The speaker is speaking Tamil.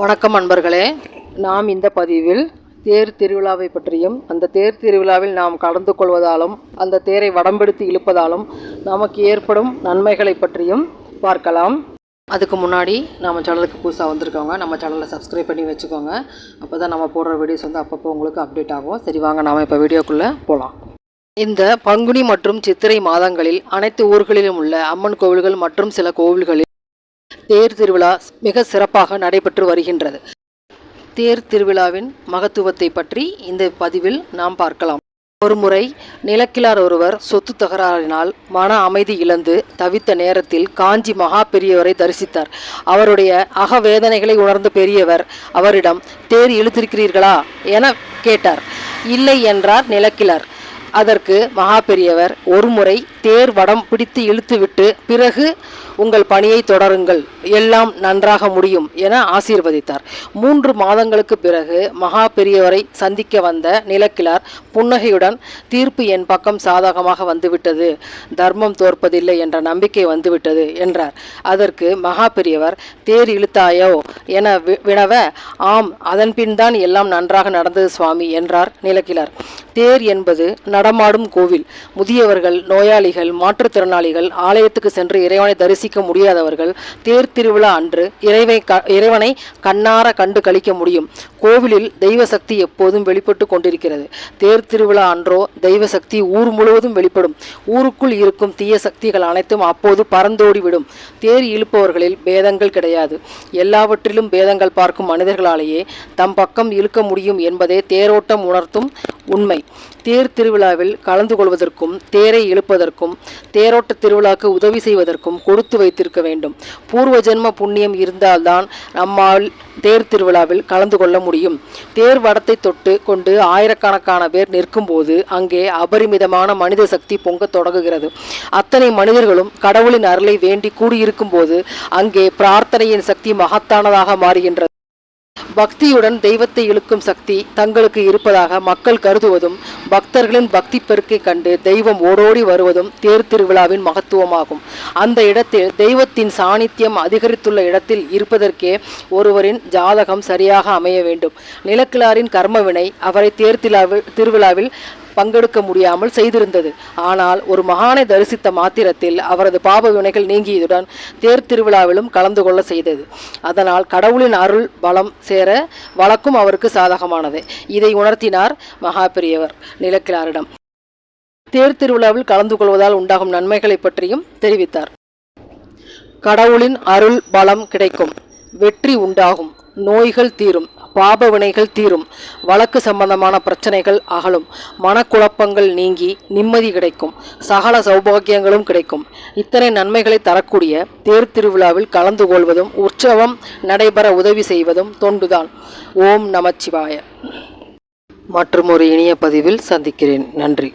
வணக்கம் அன்பர்களே. நாம் இந்த பதிவில் தேர் திருவிழாவை பற்றியும் அந்த தேர் திருவிழாவில் நாம் கலந்து கொள்வதாலும் அந்த தேரை வடம்பெடுத்து இழுப்பதாலும் நமக்கு ஏற்படும் நன்மைகளை பற்றியும் பார்க்கலாம். அதுக்கு முன்னாடி நம்ம சேனலுக்கு புதுசாக வந்திருக்கவங்க நம்ம சேனலை சப்ஸ்கிரைப் பண்ணி வச்சுக்கோங்க. அப்போ தான் நம்ம போடுற வீடியோஸ் வந்து அப்பப்போ உங்களுக்கு அப்டேட் ஆகும். சரி வாங்க நாம் இப்போ வீடியோக்குள்ளே போகலாம் இந்த பங்குனி மற்றும் சித்திரை மாதங்களில் அனைத்து ஊர்களிலும் உள்ள அம்மன் கோவில்கள் மற்றும் சில கோவில்களில் தேர் திருவிழா மிக சிறப்பாக நடைபெற்று வருகின்றது. தேர் திருவிழாவின் மகத்துவத்தை பற்றி இந்த பதிவில் நாம் பார்க்கலாம். ஒருமுறை நிலக்கிழார் ஒருவர் சொத்து தகராறினால் மன அமைதி இழந்து தவித்த நேரத்தில் காஞ்சி மகா பெரியவரை தரிசித்தார். அவருடைய அகவேதனைகளை உணர்ந்த பெரியவர் அவரிடம் தேர் இழுத்திருக்கிறீர்களா? என கேட்டார். இல்லை என்றார் நிலக்கிழார். அதற்கு மகா பெரியவர் ஒருமுறை தேர் வடம் பிடித்து இழுத்துவிட்டு பிறகு உங்கள் பணியை தொடருங்கள். எல்லாம் நன்றாக முடியும் என ஆசீர்வதித்தார். மூன்று மாதங்களுக்கு பிறகு மகா பெரியவரை சந்திக்க வந்த நிலக்கிழார் புன்னகையுடன் தீர்ப்பு என் பக்கம் சாதகமாக வந்துவிட்டது. தர்மம் தோற்பதில்லை என்ற நம்பிக்கை வந்துவிட்டது என்றார். அதற்கு மகா பெரியவர் தேர் இழுத்தாயோ என வி- வினவ ஆம் அதன்பின் தான் எல்லாம் நன்றாக நடந்தது சுவாமி என்றார் நிலக்கிழார். தேர் என்பது நடமாடும் கோவில். முதியவர்கள் நோயாளி நோயாளிகள் மாற்றுத்திறனாளிகள் ஆலயத்துக்கு சென்று இறைவனை தரிசிக்க முடியாதவர்கள் தேர் திருவிழா அன்று இறைவை இறைவனை கண்ணார கண்டு கழிக்க முடியும். கோவிலில் தெய்வ சக்தி எப்போதும் வெளிப்பட்டு கொண்டிருக்கிறது. தேர் திருவிழா அன்றோ தெய்வ சக்தி ஊர் முழுவதும் வெளிப்படும். ஊருக்குள் இருக்கும் தீய சக்திகள் அனைத்தும் அப்போது பறந்தோடி விடும். தேர் இழுப்பவர்களில் பேதங்கள் கிடையாது. எல்லாவற்றிலும் பேதங்கள் பார்க்கும் மனிதர்களாலேயே தம் பக்கம் இழுக்க முடியும் என்பதே தேரோட்டம் உணர்த்தும் உண்மை. தேர் திருவிழாவில் கலந்து கொள்வதற்கும் தேரை இழுப்பதற்கும் தேரோட்ட திருவிழாக்கு உதவி செய்வதற்கும் கொடுத்து வைத்திருக்க வேண்டும். பூர்வ ஜென்ம புண்ணியம் இருந்தால்தான் நம்மால் தேர் திருவிழாவில் கலந்து கொள்ள முடியும். தேர் வடத்தை தொட்டு கொண்டு ஆயிரக்கணக்கான பேர் நிற்கும்போது அங்கே அபரிமிதமான மனித சக்தி பொங்க தொடங்குகிறது. அத்தனை மனிதர்களும் கடவுளின் அருளை வேண்டி கூடியிருக்கும் போது அங்கே பிரார்த்தனையின் சக்தி மகத்தானதாக மாறுகின்றது பக்தியுடன் தெய்வத்தை இழுக்கும் சக்தி தங்களுக்கு இருப்பதாக மக்கள் கருதுவதும் பக்தர்களின் பக்தி பெருக்கை கண்டு தெய்வம் ஓடோடி வருவதும் தேர் திருவிழாவின் மகத்துவமாகும். அந்த இடத்தில் தெய்வத்தின் சாநித்தியம் அதிகரித்துள்ள இடத்தில் இருப்பதற்கே ஒருவரின் ஜாதகம் சரியாக அமைய வேண்டும். நிலக்கிழாரின் கர்மவினை அவரை தேர் திருவிழாவில் பங்கெடுக்க முடியாமல் செய்திருந்தது. ஆனால் ஒரு மகானை தரிசித்த மாத்திரத்தில் அவரது பாப வினைகள் நீங்கியதுடன் தேர் திருவிழாவிலும் கலந்து கொள்ள செய்தது. அதனால் கடவுளின் அருள் பலம் சேர வழக்கும் அவருக்கு சாதகமானது. இதை உணர்த்தினார் மகாபெரியவர் நிலக்கிழாரிடம். தேர் திருவிழாவில் கலந்து கொள்வதால் உண்டாகும் நன்மைகளை பற்றியும் தெரிவித்தார். கடவுளின் அருள் பலம் கிடைக்கும். வெற்றி உண்டாகும். நோய்கள் தீரும். பாப வினைகள் தீரும். வழக்கு சம்பந்தமான பிரச்சனைகள் அகலும். மனக்குழப்பங்கள் நீங்கி நிம்மதி கிடைக்கும். சகல சௌபாகியங்களும் கிடைக்கும். இத்தனை நன்மைகளை தரக்கூடிய தேர் திருவிழாவில் கலந்து கொள்வதும் உற்சவம் நடைபெற உதவி செய்வதும் தொண்டுதான். ஓம் நமச்சிவாய. மற்றும் ஒரு இணைய பதிவில் சந்திக்கிறேன். நன்றி.